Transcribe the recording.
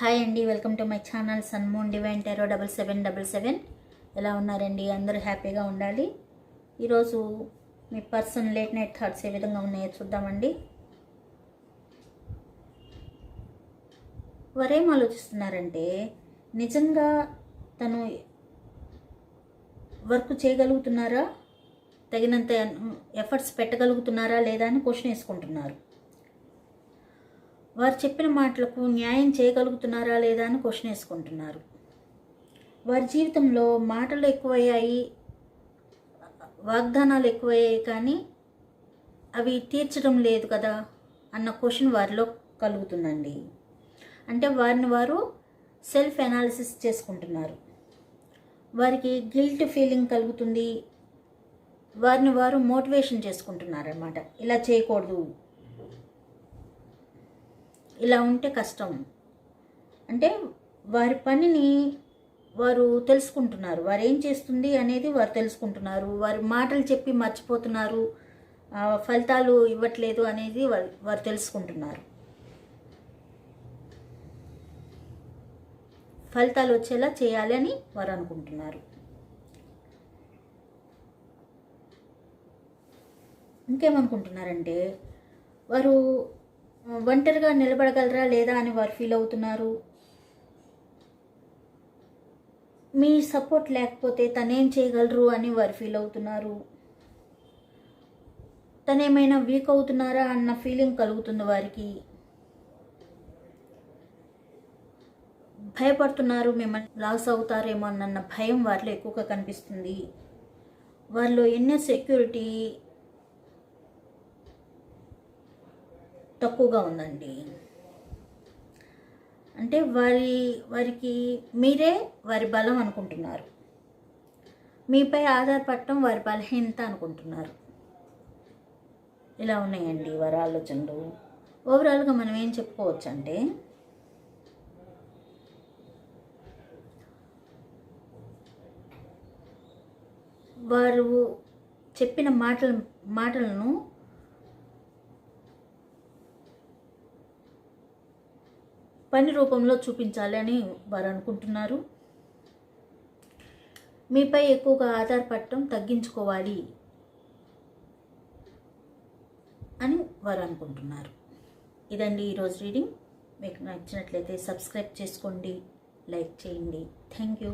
Hi అండి welcome to my channel sun moon divine tarot double seven double seven. ఎలా ఉన్నారండి? అందరూ హ్యాపీగా ఉండాలి. ఈరోజు మీ పర్సన్ లేట్ నైట్ థాట్స్ ఏ విధంగా ఉన్నాయో చూద్దామండి. వారేం ఆలోచిస్తున్నారంటే నిజంగా తను వర్క్ చేయగలుగుతున్నారా? తగినంత ఎఫర్ట్స్ పెట్టగలుగుతున్నారా లేదా అని క్వశ్చన్ వేసుకుంటున్నారు. వారు చెప్పిన మాటలకు న్యాయం చేయగలుగుతున్నారా లేదా అని క్వశ్చన్ వేసుకుంటున్నారు. వారి జీవితంలో మాటలు ఎక్కువయ్యాయి వాగ్దానాలు ఎక్కువయ్యాయి కానీ అవి తీర్చడం లేదు కదా అన్న క్వశ్చన్ వారిలో కలుగుతుందండి. అంటే వారిని వారు సెల్ఫ్ అనాలిసిస్ చేసుకుంటున్నారు. వారికి గిల్ట్ ఫీలింగ్ కలుగుతుంది. వారిని వారు మోటివేషన్ చేసుకుంటున్నారన్నమాట. ఇలా చేయకూడదు. ఇలా ఉంటే కష్టం. అంటే వారి పనిని వారు తెలుసుకుంటున్నారు. వారు ఏం చేస్తుంది అనేది వారు తెలుసుకుంటున్నారు. వారి మాటలు చెప్పి మర్చిపోతున్నారు. ఫలితాలు ఇవ్వట్లేదు అనేది వారు వారు తెలుసుకుంటున్నారు. ఫలితాలు వచ్చేలా చేయాలి అని వారు అనుకుంటున్నారు. ఇంకేమనుకుంటున్నారంటే వారు ఒంటరిగా నిలబడగలరా లేదా అని వారు ఫీల్ అవుతున్నారు. మీ సపోర్ట్ లేకపోతే తనేం చేయగలరు అని వారు ఫీల్ అవుతున్నారు. తనేమైనా వీక్ అవుతున్నారా అన్న ఫీలింగ్ కలుగుతుంది వారికి. భయపడుతున్నారు మిమ్మల్ని లాస్ అవుతారేమో అన్న భయం వారిలో ఎక్కువగా కనిపిస్తుంది. వారిలో ఎన్నో సెక్యూరిటీ తక్కువగా ఉందండి. అంటే వారి వారికి మీరే వారి బలం అనుకుంటున్నారు. మీపై ఆధారపడటం వారి బలహీనత అనుకుంటున్నారు. ఇలా ఉన్నాయండి వారి ఆలోచనలు. ఓవరాల్గా మనం ఏం చెప్పుకోవచ్చు అంటే వారు చెప్పిన మాటల మాటలను పని రూపంలో చూపించాలి అని వారు అనుకుంటున్నారు. మీపై ఎక్కువగా ఆధారపడటం తగ్గించుకోవాలి అని వారు అనుకుంటున్నారు. ఇదండి ఈరోజు రీడింగ్. మీకు నచ్చినట్లయితే సబ్స్క్రైబ్ చేసుకోండి లైక్ చేయండి. Thank you.